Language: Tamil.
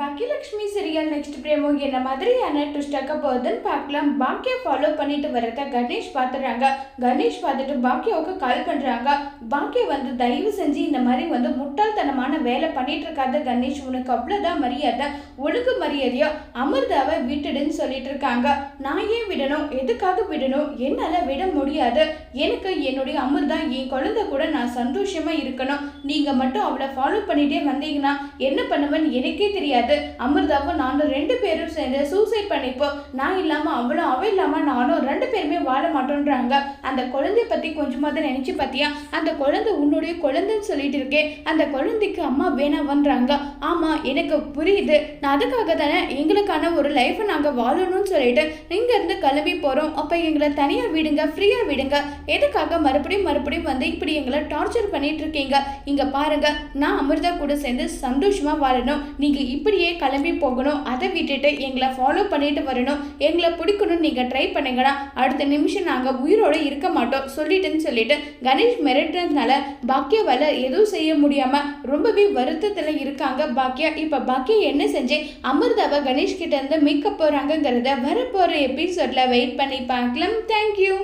பாக்கியலக்ஷ்மி சீரியல் நெக்ஸ்ட் பிரேமோ என்ன மாதிரியான ட்விஸ்ட் ஆக்க போகுதுன்னு பார்க்கலாம். பாக்கியா ஃபாலோ பண்ணிட்டு வரத கணேஷ் பார்த்துடுறாங்க. கணேஷ் பார்த்துட்டு பாக்கியாவுக்கு கால் பண்ணுறாங்க பாக்கியா வந்து தயவு செஞ்சு இந்த மாதிரி வந்து முட்டாள்தனமான வேலை பண்ணிட்டு இருக்காத கணேஷ். உனக்கு அவ்வளோதான் மரியாதை? ஒழுங்கு மரியாதையோ? அமிர்தாவை விட்டுடுன்னு சொல்லிட்டு இருக்காங்க. நான் ஏன் விடணும்? எதுக்காக விடணும்? என்னால் விட முடியாது. எனக்கு என்னுடைய அமிர்தா என் குழந்தை கூட நான் சந்தோஷமா இருக்கணும். நீங்கள் மட்டும் அவளை ஃபாலோ பண்ணிட்டே வந்தீங்கன்னா என்ன பண்ணுவேன்னு எனக்கே தெரியாது. அமிர்தாவும் நானும் ரெண்டு பேரும் சேர்ந்து சூசைட் பண்ணிப்போம். நான் இல்லாமல் அவளும் அவள் இல்லாமல் நானும் ரெண்டு பேருமே வாழ மாட்டோன்றாங்க. அந்த குழந்தைய பற்றி கொஞ்சமாவது நினச்சி பார்த்தியா அந்த குழந்தை உன்னுடைய குழந்தைன்னு சொல்லிட்டு இருக்கேன் அந்த குழந்தைக்கு அம்மா வேணாவன்றாங்க ஆமாம் எனக்கு புரியுது. நான் அதுக்காக தானே எங்களுக்கான ஒரு லைஃப்பை நாங்கள் வாழணும்னு சொல்லிட்டு இங்கேருந்து கிளம்பி போகிறோம் அப்போ எங்களை தனியாக விடுங்க ஃப்ரீயாக விடுங்க. எதுக்காக மறுபடியும் மறுபடியும் வந்து இப்படி எங்களை டார்ச்சர் பண்ணிட்டு இருக்கீங்க? இங்கே பாருங்க நான் அமிர்தா கூட சேர்ந்து சந்தோஷமாக வாழணும். நீங்கள் இப்படியே கிளம்பி போகணும். அதை விட்டுட்டு எங்களை ஃபாலோ பண்ணிட்டு வரணும். எங்களை பிடிக்கணும்னு நீங்கள் ட்ரை பண்ணீங்கன்னா அடுத்த நிமிஷம் நாங்கள் உயிரோடு இருக்க மாட்டோம். சொல்லிட்டுன்னு சொல்லிட்டு கணேஷ் மிரட்டுறதுனால பாக்கியாவால் எதுவும் செய்ய முடியாமல் ரொம்பவே வருத்தத்தில் இருக்காங்க பாக்கியா இப்போ பாக்கியா என்ன செஞ்சு அமிர்தாவை கணேஷ் கிட்ட இருந்து மீட்க போகிறாங்கங்கிறத வரப்போகிற எபிசோடில் வெயிட் பண்ணி பார்க்கலாம். தேங்க்யூ